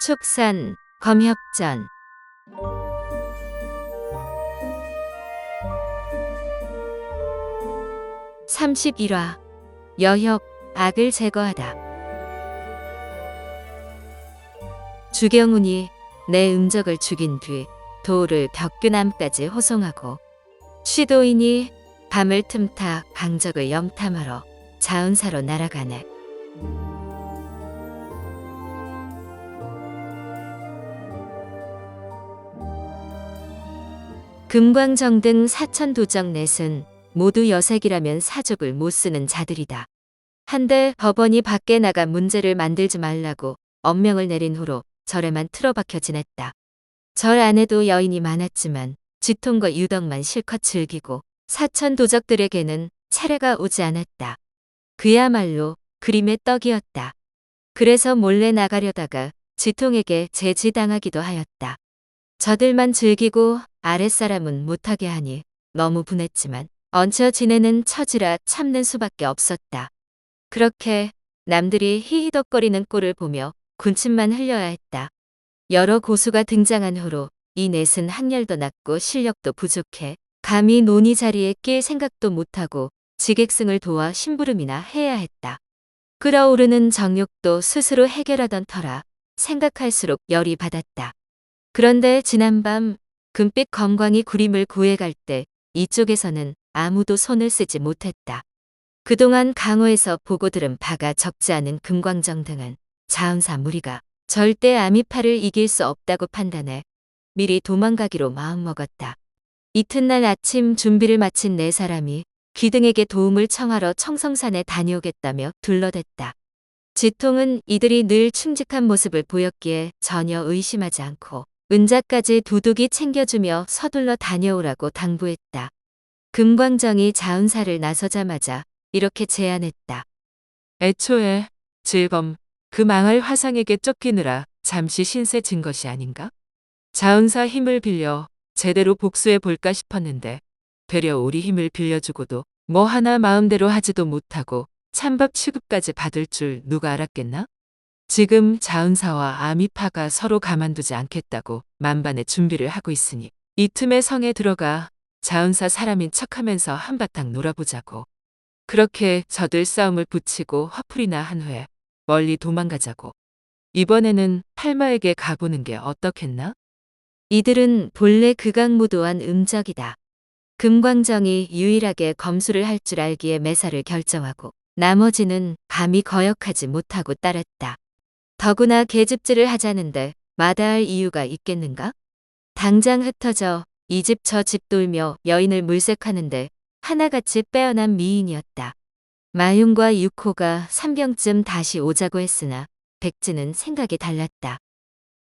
축산, 검협전. (31화) 여혁, 악을 제거하다. 주경운이 내 음적을 죽인 뒤 도를 벽규남까지 호송하고 취도인이 밤을 틈타 강적을 염탐하러 자은사로 날아가네. 금광정 등 사천 도적 넷은 모두 여색이라면 사족을 못 쓰는 자들이다. 한데 법원이 밖에 나가 문제를 만들지 말라고 엄명을 내린 후로 절에만 틀어박혀 지냈다. 절 안에도 여인이 많았지만 지통과 유덕만 실컷 즐기고 사천 도적들에게는 차례가 오지 않았다. 그야말로 그림의 떡이었다. 그래서 몰래 나가려다가 지통에게 제지당하기도 하였다. 저들만 즐기고 아랫사람은 못하게 하니 너무 분했지만 얹혀 지내는 처지라 참는 수밖에 없었다. 그렇게 남들이 히히덕거리는 꼴을 보며 군침만 흘려야 했다. 여러 고수가 등장한 후로 이 넷은 한열도 낮고 실력도 부족해 감히 논의 자리에 낄 생각도 못하고 지객승을 도와 심부름이나 해야 했다. 끓어오르는 정욕도 스스로 해결하던 터라 생각할수록 열이 받았다. 그런데 지난밤 금빛 검광이 구림을 구해갈 때 이쪽에서는 아무도 손을 쓰지 못했다. 그동안 강호에서 보고 들은 바가 적지 않은 금광정 등은 자은사 무리가 절대 아미파를 이길 수 없다고 판단해 미리 도망가기로 마음먹었다. 이튿날 아침 준비를 마친 네 사람이 기등에게 도움을 청하러 청성산에 다녀오겠다며 둘러댔다. 지통은 이들이 늘 충직한 모습을 보였기에 전혀 의심하지 않고 은자까지 두둑이 챙겨주며 서둘러 다녀오라고 당부했다. 금광정이 자은사를 나서자마자 이렇게 제안했다. 애초에 즐검 그 망할 화상에게 쫓기느라 잠시 신세 진 것이 아닌가? 자은사 힘을 빌려 제대로 복수해 볼까 싶었는데 되려 우리 힘을 빌려주고도 뭐 하나 마음대로 하지도 못하고 찬밥 취급까지 받을 줄 누가 알았겠나? 지금 자은사와 아미파가 서로 가만두지 않겠다고 만반의 준비를 하고 있으니 이 틈에 성에 들어가 자은사 사람인 척하면서 한바탕 놀아보자고. 그렇게 저들 싸움을 붙이고 화풀이나 한 후에 멀리 도망가자고. 이번에는 팔마에게 가보는 게 어떻겠나? 이들은 본래 극악무도한 음적이다. 금광정이 유일하게 검수를 할 줄 알기에 매사를 결정하고 나머지는 감히 거역하지 못하고 따랐다. 더구나 계집질을 하자는데 마다할 이유가 있겠는가? 당장 흩어져 이 집 저 집 돌며 여인을 물색하는데 하나같이 빼어난 미인이었다. 마윤과 육호가 3병쯤 다시 오자고 했으나 백지는 생각이 달랐다.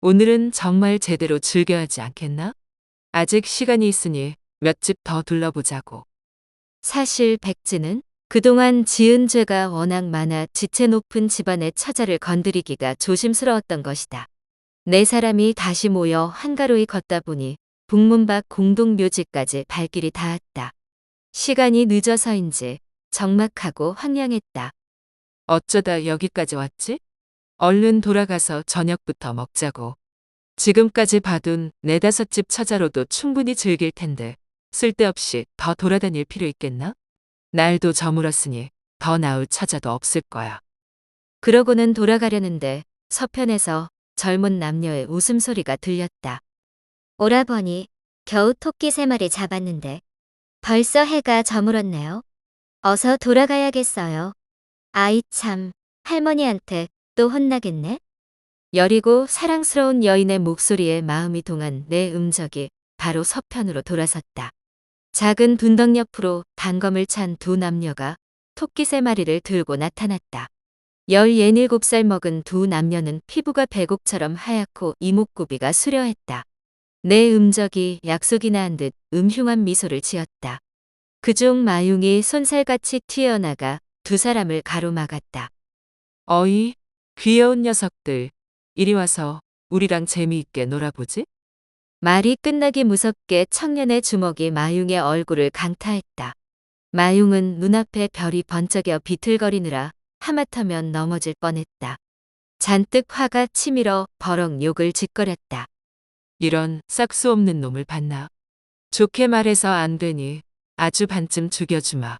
오늘은 정말 제대로 즐겨야 하지 않겠나? 아직 시간이 있으니 몇 집 더 둘러보자고. 사실 백지는 그동안 지은 죄가 워낙 많아 지체 높은 집안의 처자를 건드리기가 조심스러웠던 것이다. 네 사람이 다시 모여 한가로이 걷다 보니 북문 밖 공동묘지까지 발길이 닿았다. 시간이 늦어서인지 적막하고 황량했다. 어쩌다 여기까지 왔지? 얼른 돌아가서 저녁부터 먹자고. 지금까지 봐둔 네다섯 집 처자로도 충분히 즐길 텐데 쓸데없이 더 돌아다닐 필요 있겠나? 날도 저물었으니 더 나을 처자도 없을 거야. 그러고는 돌아가려는데 서편에서 젊은 남녀의 웃음소리가 들렸다. 오라버니, 겨우 토끼 세 마리 잡았는데 벌써 해가 저물었네요. 어서 돌아가야겠어요. 아이 참, 할머니한테 또 혼나겠네? 여리고 사랑스러운 여인의 목소리에 마음이 동한 내 음적이 바로 서편으로 돌아섰다. 작은 둔덕 옆으로 단검을 찬 두 남녀가 토끼 세 마리를 들고 나타났다. 17살 먹은 두 남녀는 피부가 배곡처럼 하얗고 이목구비가 수려했다. 내 음적이 약속이나 한 듯 음흉한 미소를 지었다. 그중 마융이 손살같이 튀어나가 두 사람을 가로막았다. 어이, 귀여운 녀석들. 이리 와서 우리랑 재미있게 놀아보지? 말이 끝나기 무섭게 청년의 주먹이 마융의 얼굴을 강타했다. 마융은 눈앞에 별이 번쩍여 비틀거리느라 하마터면 넘어질 뻔했다. 잔뜩 화가 치밀어 버럭 욕을 짓거렸다. 이런 싹수 없는 놈을 봤나. 좋게 말해서 안 되니 아주 반쯤 죽여주마.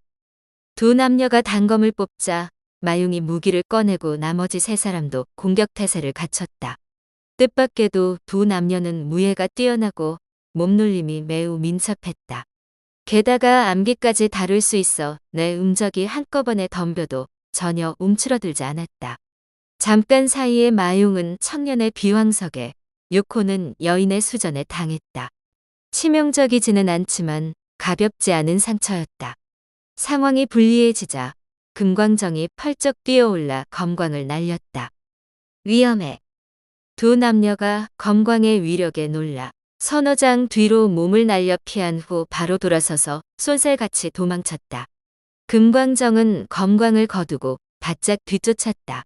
두 남녀가 단검을 뽑자 마용이 무기를 꺼내고 나머지 세 사람도 공격 태세를 갖췄다. 뜻밖에도 두 남녀는 무예가 뛰어나고 몸놀림이 매우 민첩했다. 게다가 암기까지 다룰 수 있어 내 음적이 한꺼번에 덤벼도 전혀 움츠러들지 않았다. 잠깐 사이에 마용은 청년의 비황석에 유코는 여인의 수전에 당했다. 치명적이지는 않지만 가볍지 않은 상처였다. 상황이 불리해지자 금광정이 펄쩍 뛰어올라 검광을 날렸다. 위험해. 두 남녀가 검광의 위력에 놀라 서너 장 뒤로 몸을 날려 피한 후 바로 돌아서서 쏜살같이 도망쳤다. 금광정은 검광을 거두고 바짝 뒤쫓았다.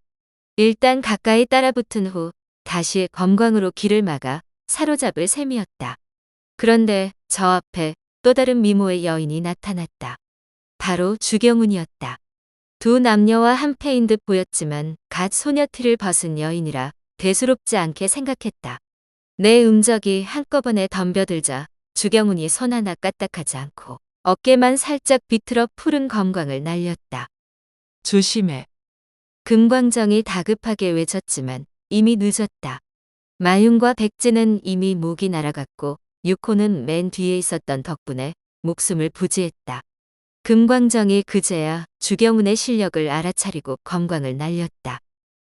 일단 가까이 따라붙은 후 다시 검광으로 길을 막아 사로잡을 셈이었다. 그런데 저 앞에 또 다른 미모의 여인이 나타났다. 바로 주경운이었다. 두 남녀와 한패인 듯 보였지만 갓 소녀티를 벗은 여인이라 대수롭지 않게 생각했다. 내 음적이 한꺼번에 덤벼들자 주경운이 손 하나 까딱하지 않고 어깨만 살짝 비틀어 푸른 검광을 날렸다. 조심해. 금광정이 다급하게 외쳤지만 이미 늦었다. 마윤과 백제는 이미 목이 날아갔고 유코는 맨 뒤에 있었던 덕분에 목숨을 부지했다. 금광정이 그제야 주경운의 실력을 알아차리고 검광을 날렸다.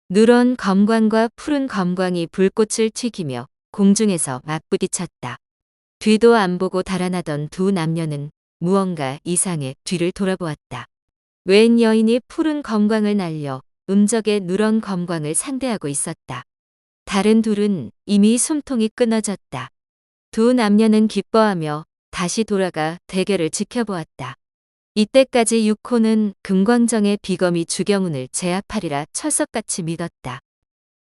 누런 검광과 푸른 검광이 불꽃을 튀기며 공중에서 맞부딪혔다. 뒤도 안 보고 달아나던 두 남녀는 무언가 이상해 뒤를 돌아보았다. 웬 여인이 푸른 검광을 날려 음적의 누런 검광을 상대하고 있었다. 다른 둘은 이미 숨통이 끊어졌다. 두 남녀는 기뻐하며 다시 돌아가 대결을 지켜보았다. 이때까지 육호는 금광정의 비검이 주경운을 제압하리라 철석같이 믿었다.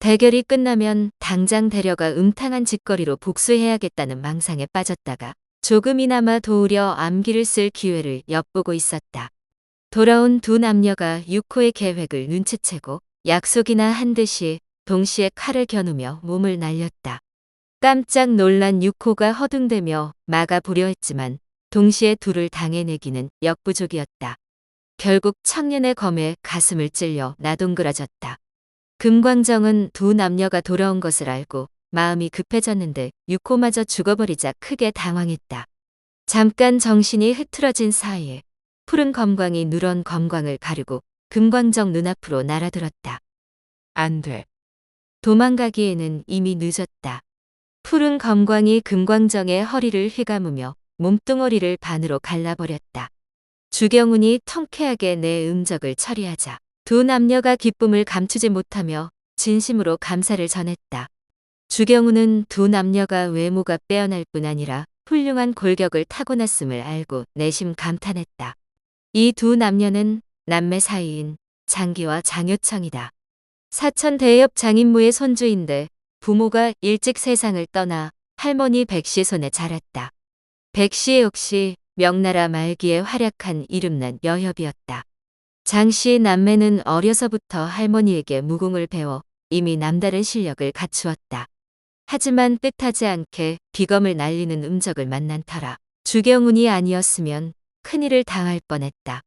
대결이 끝나면 당장 데려가 음탕한 짓거리로 복수해야겠다는 망상에 빠졌다가 조금이나마 도우려 암기를 쓸 기회를 엿보고 있었다. 돌아온 두 남녀가 육호의 계획을 눈치채고 약속이나 한 듯이 동시에 칼을 겨누며 몸을 날렸다. 깜짝 놀란 육호가 허둥대며 막아보려 했지만 동시에 둘을 당해내기는 역부족이었다. 결국 청년의 검에 가슴을 찔려 나동그라졌다. 금광정은 두 남녀가 돌아온 것을 알고 마음이 급해졌는데 육호마저 죽어버리자 크게 당황했다. 잠깐 정신이 흐트러진 사이에 푸른 검광이 누런 검광을 가르고 금광정 눈앞으로 날아들었다. 안 돼. 도망가기에는 이미 늦었다. 푸른 검광이 금광정의 허리를 휘감으며 몸뚱어리를 반으로 갈라버렸다. 주경운이 통쾌하게 내 음적을 처리하자 두 남녀가 기쁨을 감추지 못하며 진심으로 감사를 전했다. 주경운은 두 남녀가 외모가 빼어날 뿐 아니라 훌륭한 골격을 타고났음을 알고 내심 감탄했다. 이 두 남녀는 남매 사이인 장기와 장효청이다. 사천 대엽 장인무의 손주인데 부모가 일찍 세상을 떠나 할머니 백씨 손에 자랐다. 백씨 역시 명나라 말기에 활약한 이름난 여협이었다. 장씨의 남매는 어려서부터 할머니에게 무공을 배워 이미 남다른 실력을 갖추었다. 하지만 뜻하지 않게 비검을 날리는 음적을 만난 터라 주경운이 아니었으면 큰일을 당할 뻔했다.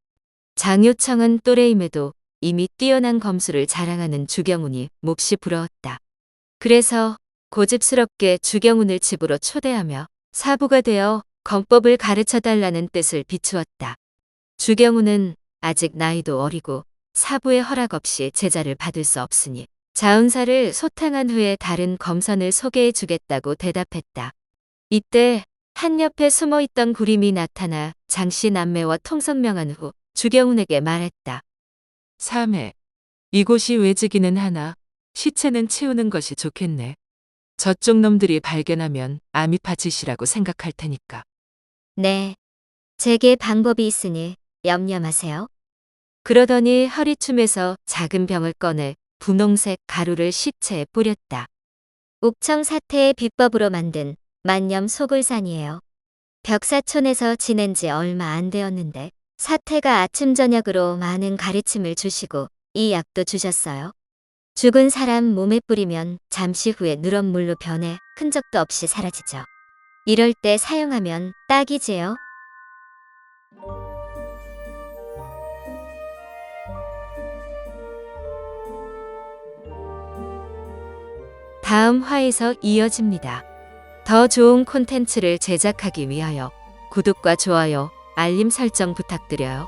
장효청은 또래임에도 이미 뛰어난 검수를 자랑하는 주경운이 몹시 부러웠다. 그래서 고집스럽게 주경운을 집으로 초대하며 사부가 되어 검법을 가르쳐 달라는 뜻을 비추었다. 주경운은 아직 나이도 어리고 사부의 허락 없이 제자를 받을 수 없으니 자은사를 소탕한 후에 다른 검선을 소개해 주겠다고 대답했다. 이때 한 옆에 숨어 있던 구림이 나타나 장씨 남매와 통성명한 후 주경운에게 말했다. 삼해. 이곳이 외지기는 하나 시체는 치우는 것이 좋겠네. 저쪽 놈들이 발견하면 아미파짓이라고 생각할 테니까. 네. 제게 방법이 있으니 염려 마세요. 그러더니 허리춤에서 작은 병을 꺼내 분홍색 가루를 시체에 뿌렸다. 옥청 사태의 비법으로 만든 만념 소굴산이에요. 벽사촌에서 지낸 지 얼마 안 되었는데 사태가 아침 저녁으로 많은 가르침을 주시고 이 약도 주셨어요. 죽은 사람 몸에 뿌리면 잠시 후에 누런 물로 변해 흔적도 없이 사라지죠. 이럴 때 사용하면 딱이지요. 다음 화에서 이어집니다. 더 좋은 콘텐츠를 제작하기 위하여 구독과 좋아요, 알림 설정 부탁드려요.